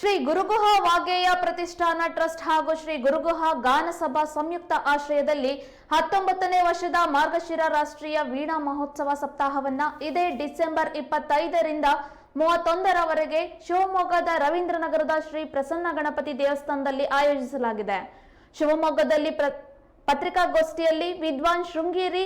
ಶ್ರೀ ಗುರುಗುಹ ವಾಗೇಯ ಪ್ರತಿಷ್ಠಾನ ಟ್ರಸ್ಟ್ ಹಾಗೂ ಶ್ರೀ ಗುರುಗುಹ ಗಾನಸಭಾ ಸಂಯುಕ್ತ ಆಶ್ರಯದಲ್ಲಿ ಹತ್ತೊಂಬತ್ತನೇ ವರ್ಷದ ಮಾರ್ಗಶಿರ ರಾಷ್ಟ್ರೀಯ ವೀಣಾ ಮಹೋತ್ಸವ ಸಪ್ತಾಹವನ್ನ ಇದೇ ಡಿಸೆಂಬರ್ ಇಪ್ಪತ್ತೈದರಿಂದ ಮೂವತ್ತೊಂದರವರೆಗೆ ಶಿವಮೊಗ್ಗದ ರವೀಂದ್ರನಗರದ ಶ್ರೀ ಪ್ರಸನ್ನ ಗಣಪತಿ ದೇವಸ್ಥಾನದಲ್ಲಿ ಆಯೋಜಿಸಲಾಗಿದೆ. ಶಿವಮೊಗ್ಗದಲ್ಲಿ ಪತ್ರಿಕಾಗೋಷ್ಠಿಯಲ್ಲಿ ವಿದ್ವಾನ್ ಶೃಂಗೇರಿ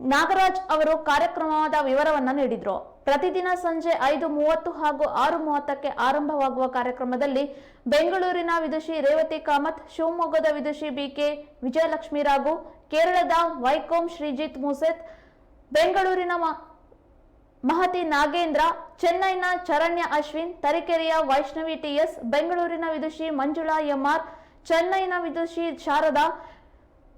ನಾಗರಾಜ್ ಅವರು ಕಾರ್ಯಕ್ರಮದ ವಿವರವನ್ನ ನೀಡಿದ್ರು. ಪ್ರತಿದಿನ ಸಂಜೆ ಐದು ಮೂವತ್ತು ಹಾಗೂ ಆರು ಮೂವತ್ತಕ್ಕೆ ಆರಂಭವಾಗುವ ಕಾರ್ಯಕ್ರಮದಲ್ಲಿ ಬೆಂಗಳೂರಿನ ವಿದುಷಿ ರೇವತಿ ಕಾಮತ್, ಶಿವಮೊಗ್ಗದ ವಿದುಷಿ ಬಿಕೆ ವಿಜಯಲಕ್ಷ್ಮಿ ರಾಘು, ಕೇರಳದ ವೈಕೋಮ್ ಶ್ರೀಜಿತ್ ಮುಸೇತ್, ಬೆಂಗಳೂರಿನ ಮಹತಿ ನಾಗೇಂದ್ರ, ಚೆನ್ನೈನ ಚರಣ್ಯ ಅಶ್ವಿನ್, ತರೀಕೆರೆಯ ವೈಷ್ಣವಿ ಟಿಎಸ್ ಬೆಂಗಳೂರಿನ ವಿದುಷಿ ಮಂಜುಳಾ ಎಂಆರ್ ಚೆನ್ನೈನ ವಿದುಷಿ ಶಾರದಾ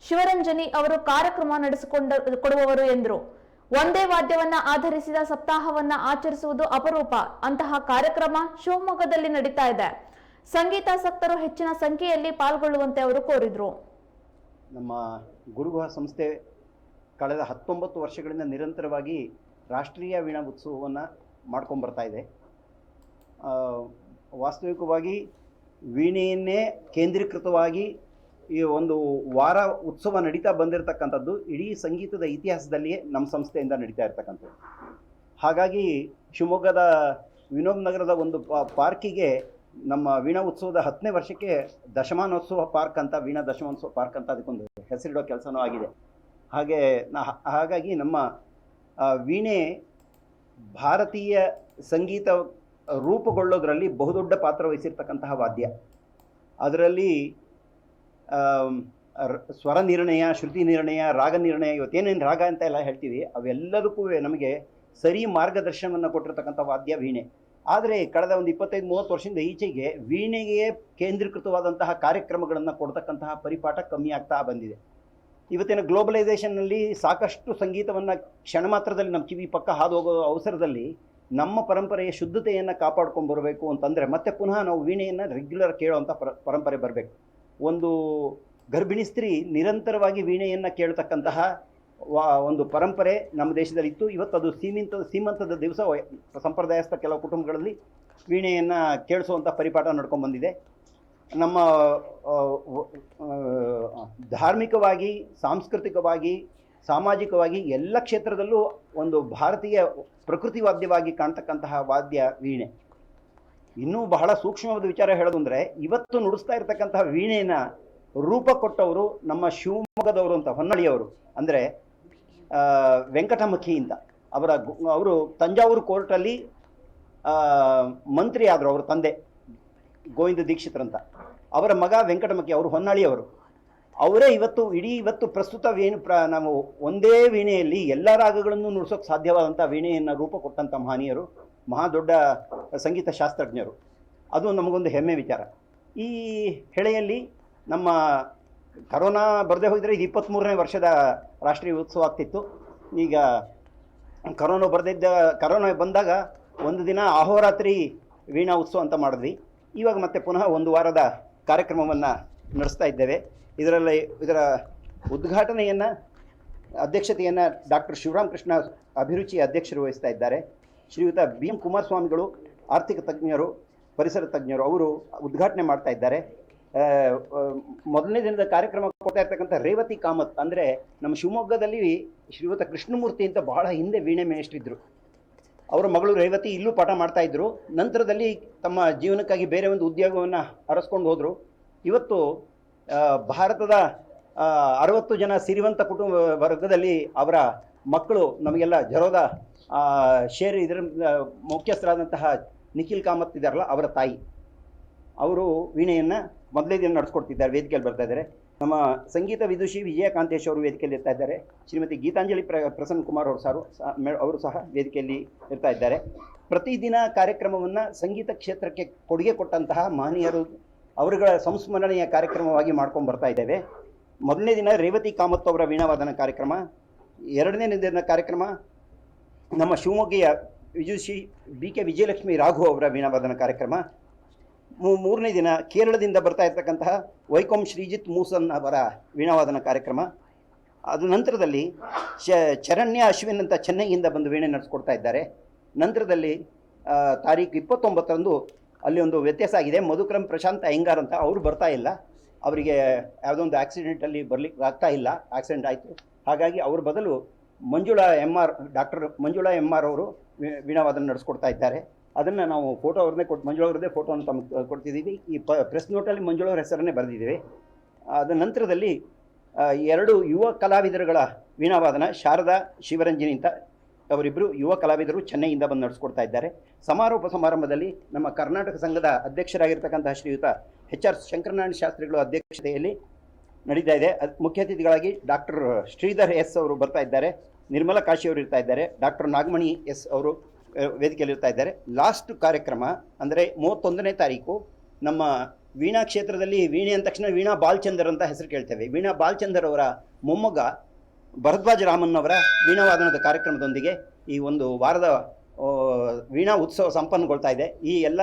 ಶಿವರಂಜನಿ ಅವರು ಕಾರ್ಯಕ್ರಮ ನಡೆಸಿಕೊಂಡ ಕೊಡುವವರು ಎಂದರು. ಒಂದೇ ವಾದ್ಯವನ್ನ ಆಧರಿಸಿದ ಸಪ್ತಾಹವನ್ನ ಆಚರಿಸುವುದು ಅಪರೂಪ. ಅಂತಹ ಕಾರ್ಯಕ್ರಮ ಶಿವಮೊಗ್ಗದಲ್ಲಿ ನಡೀತಾ ಇದೆ. ಸಂಗೀತಾಸಕ್ತರು ಹೆಚ್ಚಿನ ಸಂಖ್ಯೆಯಲ್ಲಿ ಪಾಲ್ಗೊಳ್ಳುವಂತೆ ಅವರು ಕೋರಿದ್ರು. ನಮ್ಮ ಗುರುಗುಹ ಸಂಸ್ಥೆ ಕಳೆದ ಹತ್ತೊಂಬತ್ತು ವರ್ಷಗಳಿಂದ ನಿರಂತರವಾಗಿ ರಾಷ್ಟ್ರೀಯ ವೀಣಾ ಉತ್ಸವವನ್ನು ಮಾಡ್ಕೊಂಬರ್ತಾ ಇದೆ. ವಾಸ್ತವಿಕವಾಗಿ ವೀಣೆಯನ್ನೇ ಕೇಂದ್ರೀಕೃತವಾಗಿ ಈ ಒಂದು ವಾರ ಉತ್ಸವ ನಡೀತಾ ಬಂದಿರತಕ್ಕಂಥದ್ದು ಇಡೀ ಸಂಗೀತದ ಇತಿಹಾಸದಲ್ಲಿಯೇ ನಮ್ಮ ಸಂಸ್ಥೆಯಿಂದ ನಡೀತಾ ಇರ್ತಕ್ಕಂಥದ್ದು. ಹಾಗಾಗಿ ಶಿವಮೊಗ್ಗದ ವಿನೋದ್ ನಗರದ ಒಂದು ಪಾರ್ಕಿಗೆ ನಮ್ಮ ವೀಣಾ ಉತ್ಸವದ ಹತ್ತನೇ ವರ್ಷಕ್ಕೆ ದಶಮಾನೋತ್ಸವ ಪಾರ್ಕ್ ಅಂತ, ವೀಣಾ ದಶಮಾನೋತ್ಸವ ಪಾರ್ಕ್ ಅಂತ ಅದಕ್ಕೊಂದು ಹೆಸರಿಡೋ ಕೆಲಸನೂ ಆಗಿದೆ. ಹಾಗೆ ಹಾಗಾಗಿ ನಮ್ಮ ವೀಣೆ ಭಾರತೀಯ ಸಂಗೀತ ರೂಪುಗೊಳ್ಳೋದ್ರಲ್ಲಿ ಬಹುದೊಡ್ಡ ಪಾತ್ರ ವಹಿಸಿರ್ತಕ್ಕಂತಹ ವಾದ್ಯ. ಅದರಲ್ಲಿ ಸ್ವರ ನಿರ್ಣಯ, ಶ್ರುತಿ ನಿರ್ಣಯ, ರಾಗ ನಿರ್ಣಯ, ಇವತ್ತೇನೇನು ರಾಗ ಅಂತ ಎಲ್ಲ ಹೇಳ್ತೀವಿ, ಅವೆಲ್ಲದಕ್ಕೂ ನಮಗೆ ಸರಿ ಮಾರ್ಗದರ್ಶನವನ್ನು ಕೊಟ್ಟಿರ್ತಕ್ಕಂಥ ವಾದ್ಯ ವೀಣೆ. ಆದರೆ ಕಳೆದ ಒಂದು ಇಪ್ಪತ್ತೈದು, ಮೂವತ್ತು ವರ್ಷದಿಂದ ಈಚೆಗೆ ವೀಣೆಗೆ ಕೇಂದ್ರೀಕೃತವಾದಂತಹ ಕಾರ್ಯಕ್ರಮಗಳನ್ನು ಕೊಡ್ತಕ್ಕಂತಹ ಪರಿಪಾಠ ಕಮ್ಮಿ ಆಗ್ತಾ ಬಂದಿದೆ. ಇವತ್ತಿನ ಗ್ಲೋಬಲೈಸೇಷನ್ನಲ್ಲಿ ಸಾಕಷ್ಟು ಸಂಗೀತವನ್ನು ಕ್ಷಣ ಮಾತ್ರದಲ್ಲಿ ನಮ್ಮ ಕಿವಿ ಪಕ್ಕ ಹಾದು ಹೋಗೋ ಅವಸರದಲ್ಲಿ ನಮ್ಮ ಪರಂಪರೆಯ ಶುದ್ಧತೆಯನ್ನು ಕಾಪಾಡ್ಕೊಂಡು ಬರಬೇಕು ಅಂತಂದರೆ ಮತ್ತೆ ಪುನಃ ನಾವು ವೀಣೆಯನ್ನು ರೆಗ್ಯುಲರ್ ಕೇಳೋವಂಥ ಪರ, ಪರಂಪರೆ ಬರಬೇಕು. ಒಂದು ಗರ್ಭಿಣಿ ಸ್ತ್ರೀ ನಿರಂತರವಾಗಿ ವೀಣೆಯನ್ನು ಕೇಳ್ತಕ್ಕಂತಹ ಒಂದು ಪರಂಪರೆ ನಮ್ಮ ದೇಶದಲ್ಲಿ ಇತ್ತು ಇವತ್ತು ಅದು ಸೀಮಿತ, ಸೀಮಂತದ ದಿವಸ ಸಂಪ್ರದಾಯಸ್ಥ ಕೆಲವು ಕುಟುಂಬಗಳಲ್ಲಿ ವೀಣೆಯನ್ನು ಕೇಳಿಸುವಂಥ ಪರಿಪಾಠ ನಡ್ಕೊಂಡು ಬಂದಿದೆ ನಮ್ಮ ಧಾರ್ಮಿಕವಾಗಿ, ಸಾಂಸ್ಕೃತಿಕವಾಗಿ, ಸಾಮಾಜಿಕವಾಗಿ ಎಲ್ಲ ಕ್ಷೇತ್ರದಲ್ಲೂ ಒಂದು ಭಾರತೀಯ ಪ್ರಕೃತಿ ವಾದ್ಯವಾಗಿ ಕಾಣ್ತಕ್ಕಂತಹ ವಾದ್ಯ ವೀಣೆ. ಇನ್ನೂ ಬಹಳ ಸೂಕ್ಷ್ಮವಾದ ವಿಚಾರ ಹೇಳೋದು ಅಂದರೆ, ಇವತ್ತು ನುಡಿಸ್ತಾ ಇರತಕ್ಕಂತಹ ವೀಣೆನ ರೂಪ ಕೊಟ್ಟವರು ನಮ್ಮ ಶಿವಮೊಗ್ಗದವರು ಅಂತ, ಹೊನ್ನಳಿಯವರು. ಅಂದರೆ ವೆಂಕಟಮಖಿ ಅವರ ಅವರು ತಂಜಾವೂರು ಕೋರ್ಟಲ್ಲಿ ಮಂತ್ರಿ ಆದರು, ಅವರ ತಂದೆ, ಗೋವಿಂದ ದೀಕ್ಷಿತರಂತ ಅವರ ಮಗ ವೆಂಕಟಮುಖಿ, ಅವರು ಹೊನ್ನಾಳಿಯವರು. ಅವರೇ ಇವತ್ತು, ಇಡೀ ಇವತ್ತು ಪ್ರಸ್ತುತ ವೀಣೆ, ಪ್ರ, ನಾವು ಒಂದೇ ವೀಣೆಯಲ್ಲಿ ಎಲ್ಲ ರಾಗಗಳನ್ನು ನುಡಿಸೋಕೆ ಸಾಧ್ಯವಾದಂಥ ವೀಣೆಯನ್ನು ರೂಪ ಕೊಟ್ಟಂಥ ಮಹನೀಯರು. ಮಹಾ ದೊಡ್ಡ ಸಂಗೀತ ಶಾಸ್ತ್ರಜ್ಞರು. ಅದು ನಮಗೊಂದು ಹೆಮ್ಮೆ ವಿಚಾರ. ಈ ಹೆಳೆಯಲ್ಲಿ ನಮ್ಮ ಕರೋನಾ ಬರದೇ ಹೋಗಿದ್ರೆ ಇದು ಇಪ್ಪತ್ತ್ಮೂರನೇ ವರ್ಷದ ರಾಷ್ಟ್ರೀಯ ಉತ್ಸವ ಆಗ್ತಿತ್ತು. ಈಗ ಕರೋನಾ ಬರೆದಿದ್ದ, ಕರೋನಾ ಬಂದಾಗ ಒಂದು ದಿನ ಅಹೋರಾತ್ರಿ ವೀಣಾ ಉತ್ಸವ ಅಂತ ಮಾಡಿದ್ವಿ. ಇವಾಗ ಮತ್ತೆ ಪುನಃ ಒಂದು ವಾರದ ಕಾರ್ಯಕ್ರಮವನ್ನು ನಡೆಸ್ತಾ ಇದ್ದೇವೆ. ಇದರಲ್ಲಿ ಇದರ ಉದ್ಘಾಟನೆಯನ್ನು, ಅಧ್ಯಕ್ಷತೆಯನ್ನು ಡಾಕ್ಟರ್ ಶಿವರಾಮ್ ಕೃಷ್ಣ ಅಭಿರುಚಿ ಅಧ್ಯಕ್ಷರು ವಹಿಸ್ತಾ ಇದ್ದಾರೆ. ಶ್ರೀಯುತ ಬಿ ಎಂ ಕುಮಾರಸ್ವಾಮಿಗಳು, ಆರ್ಥಿಕ ತಜ್ಞರು, ಪರಿಸರ ತಜ್ಞರು ಅವರು ಉದ್ಘಾಟನೆ ಮಾಡ್ತಾ ಇದ್ದಾರೆ. ಮೊದಲನೇ ದಿನದ ಕಾರ್ಯಕ್ರಮ ಕೊಡ್ತಾ ಇರ್ತಕ್ಕಂಥ ರೇವತಿ ಕಾಮತ್ ಅಂದರೆ ನಮ್ಮ ಶಿವಮೊಗ್ಗದಲ್ಲಿ ಶ್ರೀಯುತ ಕೃಷ್ಣಮೂರ್ತಿ ಅಂತ ಬಹಳ ಹಿಂದೆ ವೀಣೆ ಮೇಷ್ಟ್ರಿದ್ರು ಅವರ ಮಗಳು ರೇವತಿ ಇಲ್ಲೂ ಪಾಠ ಮಾಡ್ತಾ ಇದ್ರು. ನಂತರದಲ್ಲಿ ತಮ್ಮ ಜೀವನಕ್ಕಾಗಿ ಬೇರೆ ಒಂದು ಉದ್ಯೋಗವನ್ನು ಅರಸ್ಕೊಂಡು ಹೋದರು. ಇವತ್ತು ಭಾರತದ ಅರವತ್ತು ಜನ ಸಿರಿವಂತ ಕುಟುಂಬ ವರ್ಗದಲ್ಲಿ ಅವರ ಮಕ್ಕಳು ನಮಗೆಲ್ಲ ಜರೋದ ಶೇರ್ ಇದರ ಮುಖ್ಯಸ್ಥರಾದಂತಹ ನಿಖಿಲ್ ಕಾಮತ್ ಇದ್ದಾರಲ್ಲ, ಅವರ ತಾಯಿ. ಅವರು ವೀಣೆಯನ್ನು ಮೊದಲೇ ದಿನ ನಡೆಸ್ಕೊಡ್ತಿದ್ದಾರೆ, ವೇದಿಕೆಯಲ್ಲಿ ಬರ್ತಾ ಇದ್ದಾರೆ. ನಮ್ಮ ಸಂಗೀತ ವಿದುಷಿ ವಿಜಯಕಾಂತೇಶ್ ಅವರು ವೇದಿಕೆಯಲ್ಲಿ ಇರ್ತಾ ಇದ್ದಾರೆ. ಶ್ರೀಮತಿ ಗೀತಾಂಜಲಿ ಪ್ರ, ಪ್ರಸನ್ನ ಕುಮಾರ್ ಅವರು ಸಾರು ಅವರು ಸಹ ವೇದಿಕೆಯಲ್ಲಿ ಇರ್ತಾ ಇದ್ದಾರೆ. ಪ್ರತಿದಿನ ಕಾರ್ಯಕ್ರಮವನ್ನು ಸಂಗೀತ ಕ್ಷೇತ್ರಕ್ಕೆ ಕೊಡುಗೆ ಕೊಟ್ಟಂತಹ ಮಹನೀಯರು ಅವರುಗಳ ಸಂಸ್ಮರಣೆಯ ಕಾರ್ಯಕ್ರಮವಾಗಿ ಮಾಡ್ಕೊಂಡು ಬರ್ತಾ ಇದ್ದೇವೆ. ಮೊದಲನೇ ದಿನ ರೇವತಿ ಕಾಮತ್ ಅವರ ವೀಣಾವಾದನ ಕಾರ್ಯಕ್ರಮ, ಎರಡನೇ ದಿನ ಕಾರ್ಯಕ್ರಮ ನಮ್ಮ ಶಿವಮೊಗ್ಗೆಯ ವಿಜಯಶಿ ಬಿ ಕೆ ವಿಜಯಲಕ್ಷ್ಮಿ ರಾಘು ಅವರ ವೀಣಾವಾದನ ಕಾರ್ಯಕ್ರಮ. ಮೂರನೇ ದಿನ ಕೇರಳದಿಂದ ಬರ್ತಾ ಇರ್ತಕ್ಕಂತಹ ವೈಕೋಮ್ ಶ್ರೀಜಿತ್ ಮೂಸನ್ ಅವರ ವೀಣಾವಾದನ ಕಾರ್ಯಕ್ರಮ. ಅದ ನಂತರದಲ್ಲಿ ಶ ಚರಣ್ಯ ಅಶ್ವಿನ್ ಅಂತ ಚೆನ್ನೈಯಿಂದ ಬಂದು ವೀಣೆ ನಡೆಸ್ಕೊಡ್ತಾ ಇದ್ದಾರೆ. ನಂತರದಲ್ಲಿ ತಾರೀಕು ಇಪ್ಪತ್ತೊಂಬತ್ತರಂದು ಅಲ್ಲಿ ಒಂದು ವ್ಯತ್ಯಾಸ ಆಗಿದೆ. ಮಧುಕ್ರಮ್ ಪ್ರಶಾಂತ್ ಅಯ್ಯಂಗಾರ್ ಅಂತ ಅವರು ಬರ್ತಾ ಇಲ್ಲ. ಅವರಿಗೆ ಯಾವುದೋ ಒಂದು ಆಕ್ಸಿಡೆಂಟಲ್ಲಿ ಬರ್ಲಿಕ್ಕೆ ಆಗ್ತಾ ಇಲ್ಲ. ಆಕ್ಸಿಡೆಂಟ್ ಆಯಿತು. ಹಾಗಾಗಿ ಅವ್ರ ಬದಲು Manjula M R doctor Manjula M R ಅವರು ವೀಣಾವಾದನ ನಡೆಸ್ಕೊಡ್ತಾ ಇದ್ದಾರೆ. ಅದನ್ನು ನಾವು ಫೋಟೋ ಅವ್ರನ್ನೇ ಕೊಟ್ಟು ಮಂಜುಳಾ ಅವ್ರದ್ದೇ ಫೋಟೋನ ತಮಗೆ ಕೊಡ್ತಿದ್ದೀವಿ ಈ ಪ ಪ್ರೆಸ್ ನೋಟಲ್ಲಿ ಮಂಜುಳಾ ಅವ್ರ ಹೆಸರನ್ನೇ ಬರೆದಿದ್ದೀವಿ ಅದ ನಂತರದಲ್ಲಿ ಎರಡು ಯುವ ಕಲಾವಿದರುಗಳ ವೀಣಾವಾದನ, ಶಾರದಾ, ಶಿವರಂಜನಿ ಅಂತ ಅವರಿಬ್ಬರು ಯುವ ಕಲಾವಿದರು ಚೆನ್ನೈಯಿಂದ ಬಂದು ನಡೆಸ್ಕೊಡ್ತಾ ಇದ್ದಾರೆ. ಸಮಾರೋಪ ಸಮಾರಂಭದಲ್ಲಿ ನಮ್ಮ ಕರ್ನಾಟಕ ಸಂಘದ ಅಧ್ಯಕ್ಷರಾಗಿರ್ತಕ್ಕಂತಹ ಶ್ರೀಯುತ ಎಚ್ ಆರ್ ಶಂಕರನಾರಾಯಣ ಶಾಸ್ತ್ರಿಗಳು ಅಧ್ಯಕ್ಷತೆಯಲ್ಲಿ ನಡೀತಾ ಇದೆ. ಮುಖ್ಯ ಅತಿಥಿಗಳಾಗಿ ಡಾಕ್ಟರ್ ಶ್ರೀಧರ್ ಎಸ್ ಅವರು ಬರ್ತಾ ಇದ್ದಾರೆ. ನಿರ್ಮಲಾ ಕಾಶಿ ಅವರು ಇರ್ತಾ ಇದ್ದಾರೆ. ಡಾಕ್ಟರ್ ನಾಗಮಣಿ ಎಸ್ ಅವರು ವೇದಿಕೆಯಲ್ಲಿ ಇರ್ತಾ ಇದ್ದಾರೆ. ಲಾಸ್ಟ್ ಕಾರ್ಯಕ್ರಮ ಅಂದರೆ ಮೂವತ್ತೊಂದನೇ ತಾರೀಕು ನಮ್ಮ ವೀಣಾ ಕ್ಷೇತ್ರದಲ್ಲಿ, ವೀಣೆ ಅಂದ ತಕ್ಷಣ ವೀಣಾ ಬಾಲ್ಚಂದರ್ ಅಂತ ಹೆಸರು ಕೇಳ್ತೇವೆ. ವೀಣಾ ಬಾಲ್ಚಂದರ್ ಅವರ ಮೊಮ್ಮಗ ಭರದ್ವಾಜ ರಾಮನ್ ಅವರ ವೀಣಾವಾದನದ ಕಾರ್ಯಕ್ರಮದೊಂದಿಗೆ ಈ ಒಂದು ವಾರದ ವೀಣಾ ಉತ್ಸವ ಸಂಪನ್ನಗೊಳ್ತಾ ಇದೆ. ಈ ಎಲ್ಲ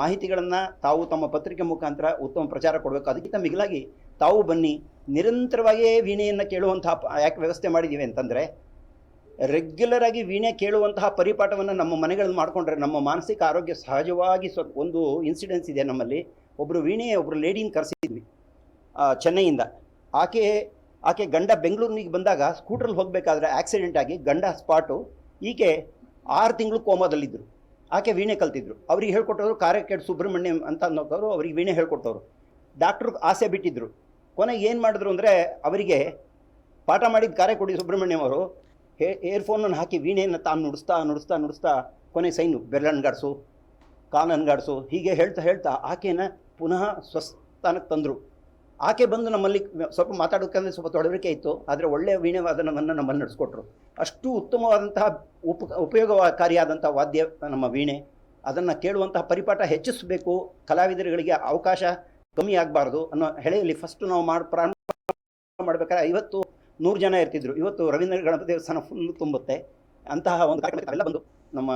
ಮಾಹಿತಿಗಳನ್ನು ತಾವು ತಮ್ಮ ಪತ್ರಿಕೆ ಮುಖಾಂತರ ಉತ್ತಮ ಪ್ರಚಾರ ಕೊಡಬೇಕು. ಅದಕ್ಕಿಂತ ಮಿಗಿಲಾಗಿ ತಾವು ಬನ್ನಿ, ನಿರಂತರವಾಗಿಯೇ ವೀಣೆಯನ್ನು ಕೇಳುವಂತಹ ಯಾಕೆ ವ್ಯವಸ್ಥೆ ಮಾಡಿದ್ದೀವಿ ಅಂತಂದರೆ ರೆಗ್ಯುಲರ್ ಆಗಿ ವೀಣೆ ಕೇಳುವಂತಹ ಪರಿಪಾಠವನ್ನು ನಮ್ಮ ಮನೆಗಳಲ್ಲಿ ಮಾಡಿಕೊಂಡ್ರೆ ನಮ್ಮ ಮಾನಸಿಕ ಆರೋಗ್ಯ ಸಹಜವಾಗಿ ಸ್ವಲ್ಪ ಒಂದು ಇನ್ಸಿಡೆನ್ಸ್ ಇದೆ ನಮ್ಮಲ್ಲಿ. ಒಬ್ಬರು ವೀಣೆ ಒಬ್ಬರು ಲೇಡಿನ ಕರೆಸಿದ್ವಿ ಚೆನ್ನೈಯಿಂದ. ಆಕೆ ಆಕೆ ಗಂಡ ಬೆಂಗಳೂರಿನಿಗೆ ಬಂದಾಗ ಸ್ಕೂಟ್ರಲ್ಲಿ ಹೋಗಬೇಕಾದ್ರೆ ಆಕ್ಸಿಡೆಂಟ್ ಆಗಿ ಗಂಡ ಸ್ಪಾಟು ಈಕೆ ಆರು ತಿಂಗಳು ಕೋಮದಲ್ಲಿದ್ದರು ಆಕೆ ವೀಣೆ ಕಲ್ತಿದ್ರು. ಅವ್ರಿಗೆ ಹೇಳ್ಕೊಟ್ಟವರು ಕಾರ್ಯಕ್ಕೆ ಸುಬ್ರಹ್ಮಣ್ಯಂ ಅಂತ ಅನ್ನೋರು ಅವ್ರಿಗೆ ವೀಣೆ ಹೇಳ್ಕೊಟ್ಟವರು. ಡಾಕ್ಟ್ರು ಆಸೆ ಬಿಟ್ಟಿದ್ರು. ಕೊನೆಗೆ ಏನು ಮಾಡಿದ್ರು ಅಂದರೆ ಅವರಿಗೆ ಪಾಠ ಮಾಡಿದ ಕಾರ್ಯಕೊಡಿ ಸುಬ್ರಹ್ಮಣ್ಯಂ ಅವರು ಹೇ ಏರ್ಫೋನನ್ನು ಹಾಕಿ ವೀಣೆಯನ್ನು ತಾನು ನುಡಿಸ್ತಾ ನುಡಿಸ್ತಾ ನುಡಿಸ್ತಾ ಕೊನೆ ಸೈನು ಬೆರಳನ್ಗಾಡ್ಸು, ಕಾಲನ್ಗಾಡ್ಸು, ಹೀಗೆ ಹೇಳ್ತಾ ಹೇಳ್ತಾ ಆಕೆಯನ್ನು ಪುನಃ ಸ್ವಸ್ಥಾನಕ್ಕೆ ತಂದರು. ಆಕೆ ಬಂದು ನಮ್ಮಲ್ಲಿ ಸ್ವಲ್ಪ ಮಾತಾಡೋಕ್ಕಂದ್ರೆ ಸ್ವಲ್ಪ ತೊಡವರಿಕೆ ಇತ್ತು, ಆದರೆ ಒಳ್ಳೆಯ ವೀಣೆವಾದನವನ್ನು ನಮ್ಮಲ್ಲಿ ನಡೆಸ್ಕೊಟ್ರು. ಅಷ್ಟು ಉತ್ತಮವಾದಂತಹ ಉಪ, ಉಪಯೋಗಕಾರಿಯಾದಂಥ ವಾದ್ಯ ನಮ್ಮ ವೀಣೆ. ಅದನ್ನು ಕೇಳುವಂತಹ ಪರಿಪಾಠ ಹೆಚ್ಚಿಸಬೇಕು, ಕಲಾವಿದರುಗಳಿಗೆ ಅವಕಾಶ ಕಮ್ಮಿ ಆಗಬಾರ್ದು ಅನ್ನೋ ಹೆಳೆಯಲ್ಲಿ ಫಸ್ಟ್ ನಾವು ಮಾಡಿ ಪ್ರಾರಂಭ ಮಾಡ್ಬೇಕಾದ್ರೆ ಐವತ್ತು ನೂರು ಜನ ಇರ್ತಿದ್ರು. ಇವತ್ತು ರವೀಂದ್ರ ಗಣಪತಿ ದೇವಸ್ಥಾನ ಫುಲ್ ತುಂಬುತ್ತೆ. ಅಂತಹ ಒಂದು ಕಾರ್ಯಕ್ರಮ ಬಂದು ನಮ್ಮ